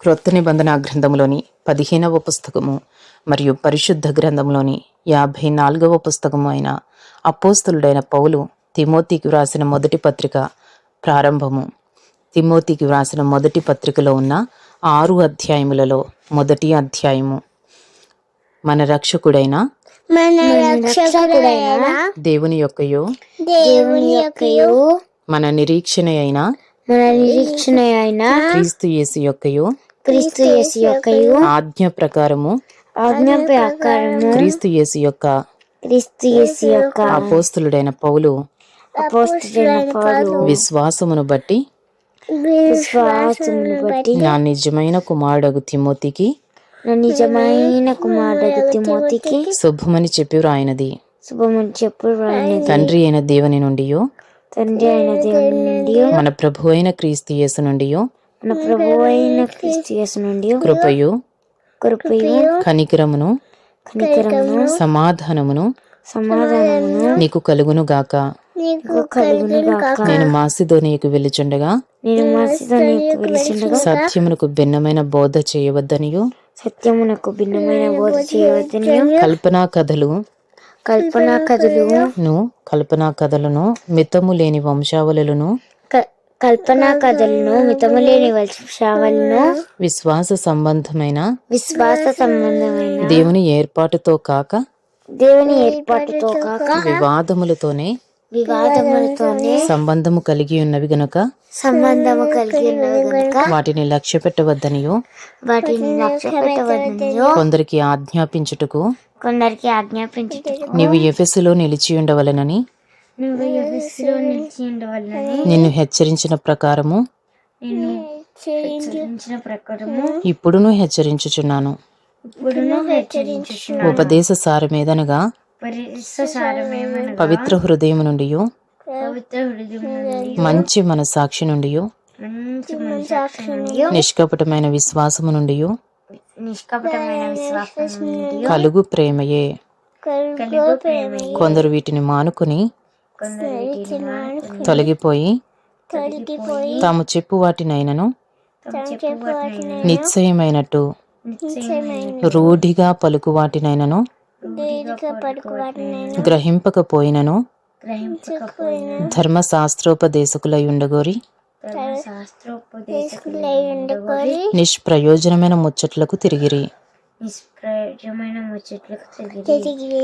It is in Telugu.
క్రొత్త నిబంధన గ్రంథంలోని పదిహేనవ పుస్తకము మరియు పరిశుద్ధ గ్రంథంలోని యాభై నాలుగవ పుస్తకము అయిన అపోస్తులుడైన పౌలు తిమోతికి వ్రాసిన మొదటి పత్రిక ప్రారంభము. తిమోతికి వ్రాసిన మొదటి పత్రికలో ఉన్న ఆరు అధ్యాయములలో మొదటి అధ్యాయము. మన రక్షకుడైన మన రక్షకుడైన దేవుని యొక్కయో దేవుని యొక్కయు మన నిరీక్షణ అయిన మన నిరీక్షణ అయిన క్రీస్తు యేసు యొక్కయో క్రీస్తు యేసు యొక్కయు ఆజ్ఞ ప్రకారము ఆజ్ఞ ప్రకారము క్రీస్తు యేసు యొక్క క్రీస్తు యేసు యొక్క అపోస్తులుడైన పౌలు పౌలు విశ్వాసమును బట్టి విశ్వాసమును బట్టి నా నిజమైన కుమారుడగు తిమోతికి నా నిజమైన కుమారుడు తిమోతికి శుభమని చెప్పి వ్రాయినది శుభమని చెప్పు రాయనది తండ్రి అయిన దేవుని నుండి తండ్రి అయిన దేవుని నుండి మన ప్రభు అయిన క్రీస్తు యేసు నుండి మన ప్రభు అయిన క్రీస్తు యేసు నుండి కృపయు కృపయు కనికరమును కనికరమును సమాధానమును సమాధానమును నీకు కలుగును గాక. నీకు కలుగును గాక. నేను మాసిదోనియకు వెళ్ళుచుండగా నేను మనసుతో నీకు పిలిచిండగా సత్యమునకు భిన్నమైన బోధ చేయవద్దనియు. సత్యమునకు భిన్నమైన బోధ చేయవద్దని కల్పనా కథలు కల్పన కథలు. ను కల్పనా కథలను మితము లేని వంశావళులను కల్పన కథలను మితము లేని వంశావళిను విశ్వాస సంబంధమైన విశ్వాస సంబంధమైన దేవుని ఏర్పాటుతో కాక దేవుని ఏర్పాటుతో కాక వివాదములతోనే వివాదములతోనే సంబంధము కలిగి ఉన్నవి గనుక సంబంధము కలిగి ఉన్నవి గనుక వాటిని లక్ష్య పెట్టవద్దనియో వాటిని లక్ష్య పెట్టవద్దనియో కొందరికి ఆజ్ఞాపించుటకు కొందరికి ఆజ్ఞాపించుటకు నీవు ఎఫెసులో నిలిచి ఉండవలెనని నువ్వు నిన్ను హెచ్చరించిన ప్రకారము నేను హెచ్చరించిన ప్రకారము ఇప్పుడును హెచ్చరించుచున్నాను. ఇప్పుడును హెచ్చరించుచున్నాను. ఉపదేశ సారమేదనగా పవిత్ర హృదయం నుండి పవిత్ర హృదయం నుండి మంచి మనసాక్షి నుండి మంచి మనసాక్షి నుండి నిష్కపటమైన విశ్వాసము నుండి నిష్కపటమైన విశ్వాసం నుండి కలుగు ప్రేమయే. కొందరు వీటిని మానుకుని తొలగిపోయి తాము చెప్పు వాటినైనను నిశ్చయమైనట్టు నిశ్చయమైన రూఢిగా పలుకు వాటినైనను గ్రహింపకపోయినను ధర్మశాస్త్రోపదేశకులై ఉండగోరి నిష్ప్రయోజనమైన ముచ్చట్లకు తిరిగిరి. నిష్ప్రయోజమైన ముచ్చట్లకు తిరిగి